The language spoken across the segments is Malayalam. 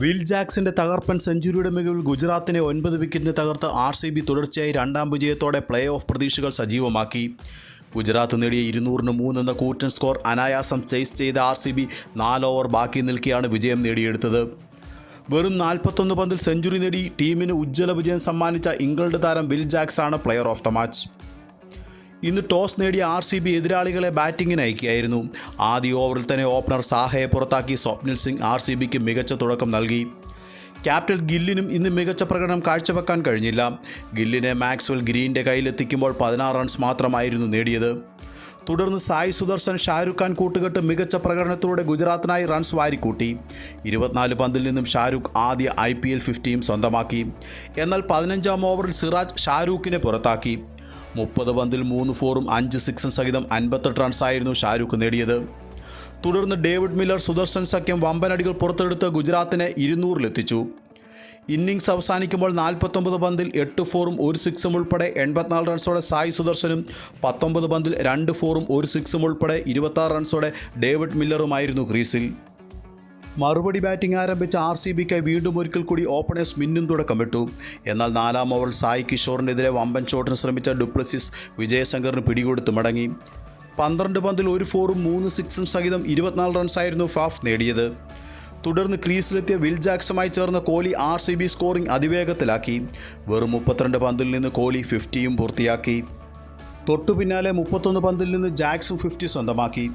വിൽ ജാക്സിന്റെ തകർപ്പൻ സെഞ്ചുറിയുടെ മികവിൽ ഗുജറാത്തിനെ ഒൻപത് വിക്കറ്റിന് തകർത്ത് ആർ സി ബി തുടർച്ചയായി രണ്ടാം വിജയത്തോടെ പ്ലേ ഓഫ് പ്രതീക്ഷകൾ സജീവമാക്കി. ഗുജറാത്ത് നേടിയ ഇരുന്നൂറിന് മൂന്ന് എന്ന കൂറ്റൻ സ്കോർ അനായാസം ചേസ് ചെയ്ത ആർ സി ബി നാല് ഓവർ ബാക്കി നിൽക്കെയാണ് വിജയം നേടിയെടുത്തത്. വെറും നാൽപ്പത്തൊന്ന് പന്തിൽ സെഞ്ചുറി നേടി ടീമിന് ഉജ്ജ്വല വിജയം സമ്മാനിച്ച ഇംഗ്ലണ്ട് താരം വിൽ ജാക്സ് ആണ് പ്ലെയർ ഓഫ് ദ മാച്ച്. ഇന്ന് ടോസ് നേടിയ ആർ സി ബി എതിരാളികളെ ബാറ്റിങ്ങിന് അയക്കുകയായിരുന്നു. ആദ്യ ഓവറിൽ തന്നെ ഓപ്പണർ സാഹയെ പുറത്താക്കി സ്വപ്നിൽ സിംഗ് ആർ സി ബിക്ക് മികച്ച തുടക്കം നൽകി. ക്യാപ്റ്റൻ ഗില്ലിനും ഇന്ന് മികച്ച പ്രകടനം കാഴ്ചവെക്കാൻ കഴിഞ്ഞില്ല. ഗില്ലിനെ മാക്സ്വൽ ഗ്രീന്റെ കയ്യിലെത്തിക്കുമ്പോൾ പതിനാറ് റൺസ് മാത്രമായിരുന്നു നേടിയത്. തുടർന്ന് സായി സുദർശൻ ഷാരൂഖ് ഖാൻ കൂട്ടുകെട്ട് മികച്ച പ്രകടനത്തിലൂടെ ഗുജറാത്തിനായി റൺസ് വാരിക്കൂട്ടി. ഇരുപത്തിനാല് പന്തിൽ നിന്നും ഷാരൂഖ് ആദ്യ ഐ പി എൽ ഫിഫ്റ്റിയും സ്വന്തമാക്കി. എന്നാൽ പതിനഞ്ചാം ഓവറിൽ സിറാജ് ഷാരൂഖിനെ പുറത്താക്കി. മുപ്പത് പന്തിൽ മൂന്ന് ഫോറും അഞ്ച് സിക്സും സഹിതം അൻപത്തെട്ട് റൺസായിരുന്നു ഷാരൂഖ് നേടിയത്. തുടർന്ന് ഡേവിഡ് മില്ലർ സുദർശൻ സഖ്യം വമ്പനടികൾ പുറത്തെടുത്ത് ഗുജറാത്തിനെ ഇരുന്നൂറിലെത്തിച്ചു. ഇന്നിംഗ്സ് അവസാനിക്കുമ്പോൾ നാൽപ്പത്തൊമ്പത് പന്തിൽ എട്ട് ഫോറും ഒരു സിക്സും ഉൾപ്പെടെ എൺപത്തിനാല് റൺസോടെ സായി സുദർശനും പത്തൊമ്പത് പന്തിൽ രണ്ട് ഫോറും ഒരു സിക്സും ഉൾപ്പെടെ ഇരുപത്താറ് റൺസോടെ ഡേവിഡ് മില്ലറുമായിരുന്നു ക്രീസിൽ. മറുപടി ബാറ്റിംഗ് ആരംഭിച്ച ആർ സി ബിക്കായി വീണ്ടും ഒരിക്കൽ കൂടി ഓപ്പണേഴ്സ് മിന്നും തുടക്കമിട്ടു എന്നാൽ നാലാം ഓവർ സായി കിഷോറിനെതിരെ വമ്പൻ ഷോട്ടിന് ശ്രമിച്ച ഡുപ്ലസിസ് വിജയശങ്കറിന് പിടികൊടുത്ത് മടങ്ങി. പന്ത്രണ്ട് പന്തിൽ ഒരു ഫോറും മൂന്ന് സിക്സും സഹിതം ഇരുപത്തിനാല് റൺസായിരുന്നു ഫാഫ് നേടിയത്. തുടർന്ന് ക്രീസിലെത്തിയ വിൽ ജാക്സുമായി ചേർന്ന Kohli R C B scoring അതിവേഗത്തിലാക്കി. വെറും മുപ്പത്തിരണ്ട് പന്തിൽ നിന്ന് കോഹ്ലി ഫിഫ്റ്റിയും പൂർത്തിയാക്കി. തൊട്ടു പിന്നാലെ മുപ്പത്തൊന്ന് പന്തിൽ നിന്ന് ജാക്സും ഫിഫ്റ്റി സ്വന്തമാക്കി.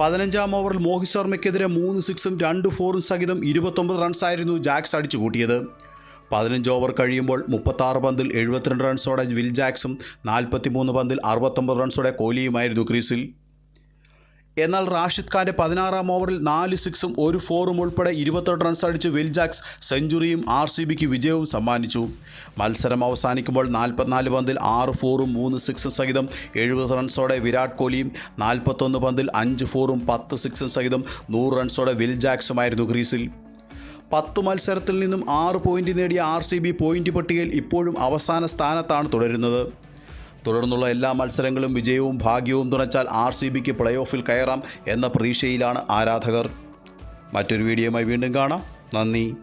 പതിനഞ്ചാം ഓവറിൽ മോഹിത് ശർമ്മയ്ക്കെതിരെ മൂന്ന് സിക്സും രണ്ട് ഫോറും സഹിതം ഇരുപത്തൊമ്പത് റൺസായിരുന്നു ജാക്സ് അടിച്ചു കൂട്ടിയത്. പതിനഞ്ച് ഓവർ കഴിയുമ്പോൾ മുപ്പത്താറ് പന്തിൽ എഴുപത്തിരണ്ട് റൺസോടെ വിൽ ജാക്സും നാൽപ്പത്തിമൂന്ന് പന്തിൽ അറുപത്തൊമ്പത് റൺസോടെ കോഹ്ലിയുമായിരുന്നു ക്രീസിൽ. എന്നാൽ റാഷിദ് ഖാന്റെ പതിനാറാം ഓവറിൽ നാല് സിക്സും ഒരു ഫോറും ഉൾപ്പെടെ ഇരുപത്തെട്ട് റൺസ് അടിച്ച് വിൽജാക്സ് സെഞ്ചുറിയും ആർ സി ബിക്ക് വിജയവും സമ്മാനിച്ചു. മത്സരം അവസാനിക്കുമ്പോൾ നാൽപ്പത്തിനാല് പന്തിൽ ആറ് ഫോറും മൂന്ന് സിക്സും സഹിതം എഴുപത് റൺസോടെ വിരാട് കോഹ്ലിയും നാൽപ്പത്തൊന്ന് പന്തിൽ അഞ്ച് ഫോറും പത്ത് സിക്സും സഹിതം നൂറ് റൺസോടെ വിൽ ജാക്സുമായിരുന്നു ക്രീസിൽ പത്ത് മത്സരത്തിൽ നിന്നും ആറ് പോയിന്റ് നേടിയ ആർ സി ബി പോയിന്റ് പട്ടികയിൽ ഇപ്പോഴും അവസാന സ്ഥാനത്താണ് തുടരുന്നത്. തുടർന്നുള്ള എല്ലാ മത്സരങ്ങളും വിജയവും ഭാഗ്യവും തുണച്ചാൽ ആർ സി ബിക്ക് പ്ലേ ഓഫിൽ കയറാം എന്ന പ്രതീക്ഷയിലാണ് ആരാധകർ. മറ്റൊരു വീഡിയോയുമായി വീണ്ടും കാണാം. നന്ദി.